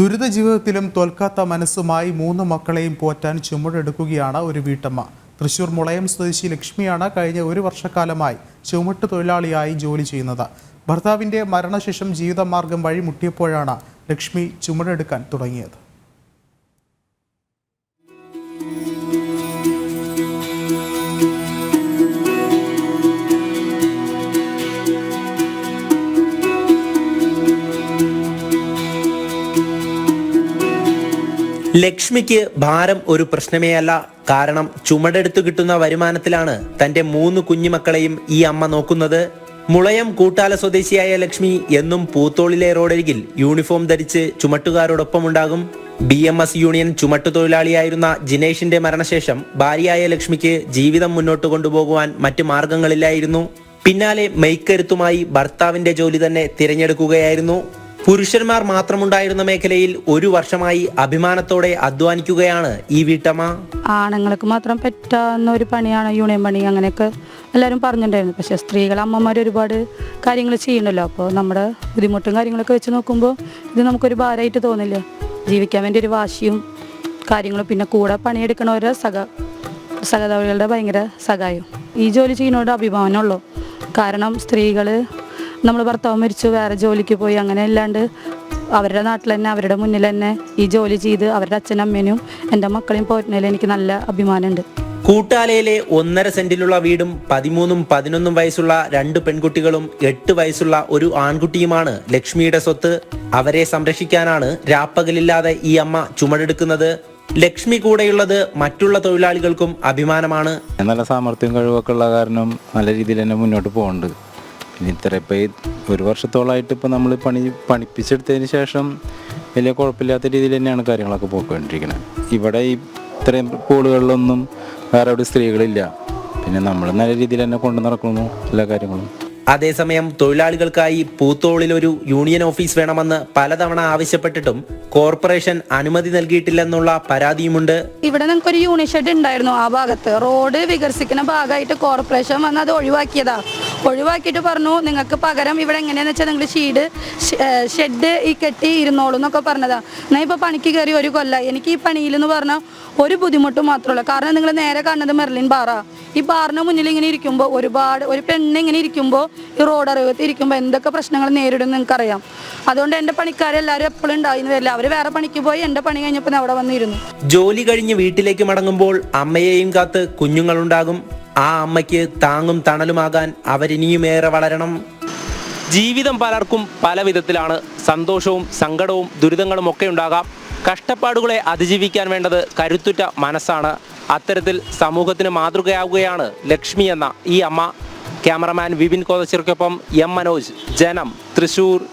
ദുരിത ജീവിതത്തിലും തോൽക്കാത്ത മനസ്സുമായി മൂന്ന് മക്കളെയും പോറ്റാൻ ചുമടെടുക്കുകയാണ് ഒരു വീട്ടമ്മ. തൃശൂർ മുളയം സ്വദേശി ലക്ഷ്മിയാണ് കഴിഞ്ഞ ഒരു വർഷക്കാലമായി ചുമട്ട് തൊഴിലാളിയായി ജോലി ചെയ്യുന്നത്. ഭർത്താവിന്റെ മരണശേഷം ജീവിതമാർഗം വഴി മുട്ടിയപ്പോഴാണ് ലക്ഷ്മി ചുമടെടുക്കാൻ തുടങ്ങിയത്. ലക്ഷ്മിക്ക് ഭാരം ഒരു പ്രശ്നമേ അല്ല. കാരണം ചുമടെടുത്തു കിട്ടുന്ന വരുമാനത്തിലാണ് തന്റെ മൂന്ന് കുഞ്ഞുമക്കളെയും ഈ അമ്മ നോക്കുന്നത്. മുളയം കൂട്ടാല സ്വദേശിയായ ലക്ഷ്മി എന്നും പൂത്തോളിലെ റോഡരികിൽ യൂണിഫോം ധരിച്ച് ചുമട്ടുകാരോടൊപ്പം ഉണ്ടാകും ബി എം എസ് യൂണിയൻ ചുമട്ടു തൊഴിലാളിയായിരുന്ന ജിനേഷിന്റെ മരണശേഷം ഭാര്യയായ ലക്ഷ്മിക്ക് ജീവിതം മുന്നോട്ട് കൊണ്ടുപോകുവാൻ മറ്റ് മാർഗങ്ങളില്ലായിരുന്നു. പിന്നാലെ മെയ്ക്കരുത്തുമായി ഭർത്താവിന്റെ ജോലി തന്നെ തിരഞ്ഞെടുക്കുകയായിരുന്നു. പുരുഷന്മാർ മാത്രമുണ്ടായിരുന്ന മേഖലയിൽ ഒരു വർഷമായി അഭിമാനത്തോടെ അധ്വാനിക്കുകയാണ് ഈ വീട്ടമ്മ. ആണുങ്ങൾക്ക് മാത്രം പറ്റാവുന്ന ഒരു പണിയാണ് യൂണിയൻ പണി അങ്ങനെയൊക്കെ എല്ലാവരും പറഞ്ഞിട്ടുണ്ടായിരുന്നു. പക്ഷേ സ്ത്രീകൾ അമ്മമാർ ഒരുപാട് കാര്യങ്ങൾ ചെയ്യണല്ലോ അപ്പോൾ നമ്മുടെ ബുദ്ധിമുട്ടും കാര്യങ്ങളൊക്കെ വെച്ച് നോക്കുമ്പോൾ ഇത് നമുക്കൊരു ഭാരമായിട്ട് തോന്നില്ല. ജീവിക്കാൻ വേണ്ടി ഒരു വാശിയും കാര്യങ്ങളും പിന്നെ കൂടെ പണിയെടുക്കണവരുടെ സഹ സഹതകളികളുടെ ഭയങ്കര സഹായം. ഈ ജോലി ചെയ്യുന്നവരുടെ അഭിമാനമുള്ളൂ. കാരണം സ്ത്രീകൾ നമ്മൾ ഭർത്താവ് മരിച്ചു വേറെ ജോലിക്ക് പോയി അങ്ങനെ അല്ലാണ്ട് അവരുടെ നാട്ടിൽ തന്നെ അവരുടെ മുന്നിൽ തന്നെ ഈ ജോലി ചെയ്ത് അവരുടെ അച്ഛനും അമ്മേനും എന്റെ മക്കളെയും പോറ്റുന്നതിൽ എനിക്ക് നല്ല അഭിമാനമുണ്ട്. കൂട്ടാലയിലെ ഒന്നര സെന്റിലുള്ള വീടും പതിമൂന്നും പതിനൊന്നും വയസ്സുള്ള രണ്ട് പെൺകുട്ടികളും എട്ട് വയസ്സുള്ള ഒരു ആൺകുട്ടിയുമാണ് ലക്ഷ്മിയുടെ സ്വത്ത്. അവരെ സംരക്ഷിക്കാനാണ് രാപ്പകലില്ലാതെ ഈ അമ്മ ചുമടെടുക്കുന്നത്. ലക്ഷ്മി കൂടെയുള്ളത് മറ്റുള്ള തൊഴിലാളികൾക്കും അഭിമാനമാണ്. നല്ല സാമർഥ്യം കഴിവൊക്കെ ഉള്ള കാരണം നല്ല രീതിയിൽ തന്നെ മുന്നോട്ട് പോകുന്നുണ്ട് പിന്നെ ഇത്ര ഇപ്പോൾ ഒരു വർഷത്തോളമായിട്ട് ഇപ്പോൾ നമ്മൾ പണി പണിപ്പിച്ചെടുത്തതിന് ശേഷം വലിയ കുഴപ്പമില്ലാത്ത രീതിയിൽ തന്നെയാണ് കാര്യങ്ങളൊക്കെ പോയിക്കൊണ്ടിരിക്കുന്നത് ഇവിടെ ഈ ഇത്രയും സ്കൂളുകളിലൊന്നും വേറെ ഒരു സ്ത്രീകളില്ല. പിന്നെ നമ്മൾ നല്ല രീതിയിൽ തന്നെ കൊണ്ടു നടക്കുന്നു എല്ലാ കാര്യങ്ങളും. അതേസമയം തൊഴിലാളികൾക്കായി പൂത്തോളിൽ ഒരു യൂണിയൻ ഓഫീസ് വേണമെന്ന് പലതവണ ആവശ്യപ്പെട്ടിട്ടും കോർപ്പറേഷൻ അനുമതി നൽകിയിട്ടില്ലെന്നുള്ള പരാതിയുമുണ്ട്. ഇവിടെ നിങ്ങൾക്ക് ഒരു യൂണിയൻ ഷെഡ് ഉണ്ടായിരുന്നു ആ ഭാഗത്ത്. റോഡ് വികസിക്കുന്ന ഭാഗമായിട്ട് കോർപ്പറേഷൻ വന്ന് അത് ഒഴിവാക്കിയതാ. ഒഴിവാക്കിയിട്ട് പറഞ്ഞു നിങ്ങൾക്ക് പകരം ഇവിടെ എങ്ങനെയാന്ന് വെച്ചാൽ നിങ്ങൾ ഷീഡ് ഷെഡ് ഈ കെട്ടി ഇരുന്നോളൂ എന്നൊക്കെ പറഞ്ഞതാ. ഞാൻ ഇപ്പോൾ പണിക്ക് കയറി ഒരു കൊല്ലം എനിക്ക് ഈ പണിയിൽ എന്ന് പറഞ്ഞാൽ ഒരു ബുദ്ധിമുട്ട് മാത്രമല്ല കാരണം നിങ്ങൾ നേരെ കാണുന്നത് മെർലിൻ ബാറാ. ഈ ബാറിന് മുന്നിൽ ഇങ്ങനെ ഇരിക്കുമ്പോൾ ഒരുപാട് ഒരു പെണ്ണ് ഇങ്ങനെ ഇരിക്കുമ്പോൾ ഈ റോഡ് അറിവത്ത് ഇരിക്കുമ്പോൾ എന്തൊക്കെ പ്രശ്നങ്ങൾ നേരിടും നിങ്ങൾക്കറിയാം. അതുകൊണ്ട് എന്റെ പണിക്കാരെല്ലാവരും എപ്പോഴും ഉണ്ടായിരുന്നു വരില്ല. അവർ വേറെ പണിക്ക് പോയി എന്റെ പണി കഴിഞ്ഞപ്പോൾ അവിടെ വന്നിരുന്നു. ജോലി കഴിഞ്ഞ് വീട്ടിലേക്ക് മടങ്ങുമ്പോൾ അമ്മയെയും കാത്ത് കുഞ്ഞുങ്ങളുണ്ടാകും. ആ അമ്മയ്ക്ക് താങ്ങും തണലുമാകാൻ അവരിനിയുമേറെ വളരണം. ജീവിതം പലർക്കും പല വിധത്തിലാണ്. സന്തോഷവും സങ്കടവും ദുരിതങ്ങളും ഒക്കെ ഉണ്ടാകാം. കഷ്ടപ്പാടുകളെ അതിജീവിക്കാൻ വേണ്ടത് കരുത്തുറ്റ മനസ്സാണ്. അത്തരത്തിൽ സമൂഹത്തിന് മാതൃകയാവുകയാണ് ലക്ഷ്മി എന്ന ഈ അമ്മ. ക്യാമറമാൻ വിപിൻ കോതച്ചിർക്കൊപ്പം എം മനോജ്. ജനം തൃശൂർ.